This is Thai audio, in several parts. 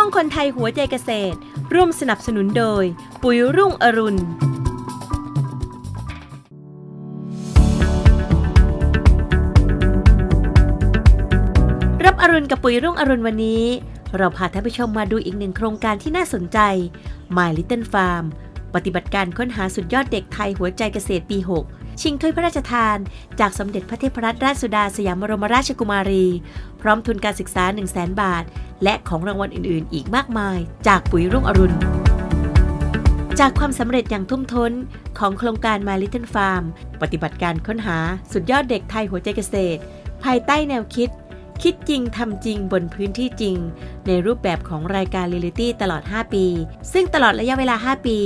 ่วงคนไทยหัวใจเกษตร ร่วมสนับสนุนโดย ปุ๋ยรุ่งอรุณ รับอรุณกับปุ๋ยรุ่งอรุณวันนี้ เราพาท่านผู้ชมมาดูอีกหนึ่งโครงการที่น่าสนใจ My Little Farm ปฏิบัติการค้นหาสุดยอดเด็กไทยหัวใจเกษตรปี 6 ชิงถ้วยพระราชทาน จากสมเด็จพระเทพรัตนราชสุดาสยามบรมราชกุมารี พร้อมทุนการศึกษา 1 0 0 0 0แบาท และของรางวัลอื่นๆ อีกมากมาย จากปุ๋ยรุ่งอรุณ จากความสำเร็จอย่างทุ่มท้นของโครงการ My Little Farm ปฏิบัติการค้นหาสุดยอดเด็กไทยหัวใจเกษตร ภายใต้แนวคิด คิดจริงทำจริงบนพื้นที่จริง ในรูปแบบของรายการเรียลิตี้ตลอด 5 ปี ซึ่งตลอดระยะเวลา 5 ปี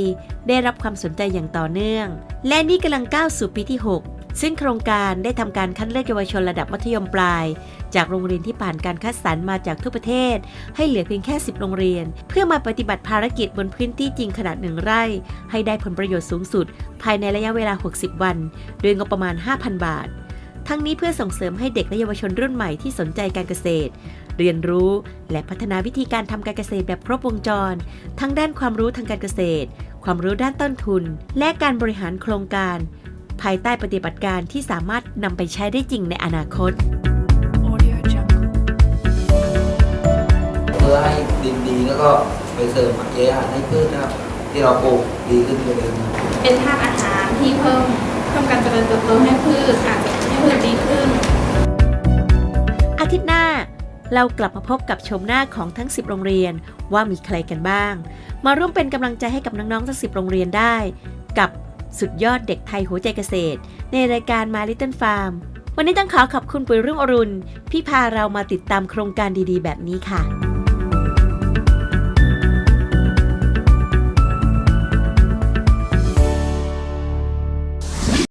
ได้รับความสนใจอย่างต่อเนื่อง และนี่กำลังก้าวสู่ปีที่ 6 ซึ่งโครงการได้ทำการคัดเลือกเยาวชนระดับมัธยมปลาย จากโรงเรียนที่ผ่านการคัดสรรมาจากทั่วประเทศ ให้เหลือเพียงแค่ 10 โรงเรียน เพื่อมาปฏิบัติภารกิจบนพื้นที่จริงขนาดหนึ่งไร่ ให้ได้ผลประโยชน์สูงสุด ภายในระยะเวลา 60 วัน โดยงบประมาณ 5,000 บาท ทั้งนี้เพื่อส่งเสริมให้เด็กและเยาวชนรุ่นใหม่ที่สนใจการเกษตร เรียนรู้และพัฒนาวิธีการทำการเกษตรแบบครบวงจร ทั้งด้านความรู้ทางการเกษตร ความรู้ด้านต้นทุน และการบริหารโครงการ ภายใต้ปฏิบัติการที่สามารถนำไปใช้ได้จริงในอนาคต Audio Jungle. เพื่อให้ดินดีแล้วก็ไปเสริมเอาหารให้พืชนะครับ ที่เราปลูกดีขึ้นกว่าเดิมนะครับเป็นธาตุอาหารที่เพิ่มเพิ่มการเจริญเติบโตให้พืชอาจจะให้พืชดีขึ้น อาทิตย์หน้าเรากลับมาพบกับชมหน้าของทั้ง 10 โรงเรียนว่ามีใครกันบ้าง มาร่วมเป็นกำลังใจให้กับน้องๆทั้ง 10 โรงเรียนได้ กับ สุดยอดเด็กไทยหัวใจเกษตร ในรายการ My Little Farm วันนี้ต้องขอขอบคุณปุ๋ยรุ่งอรุณที่พาเรามาติดตามโครงการดีๆ แบบนี้ค่ะ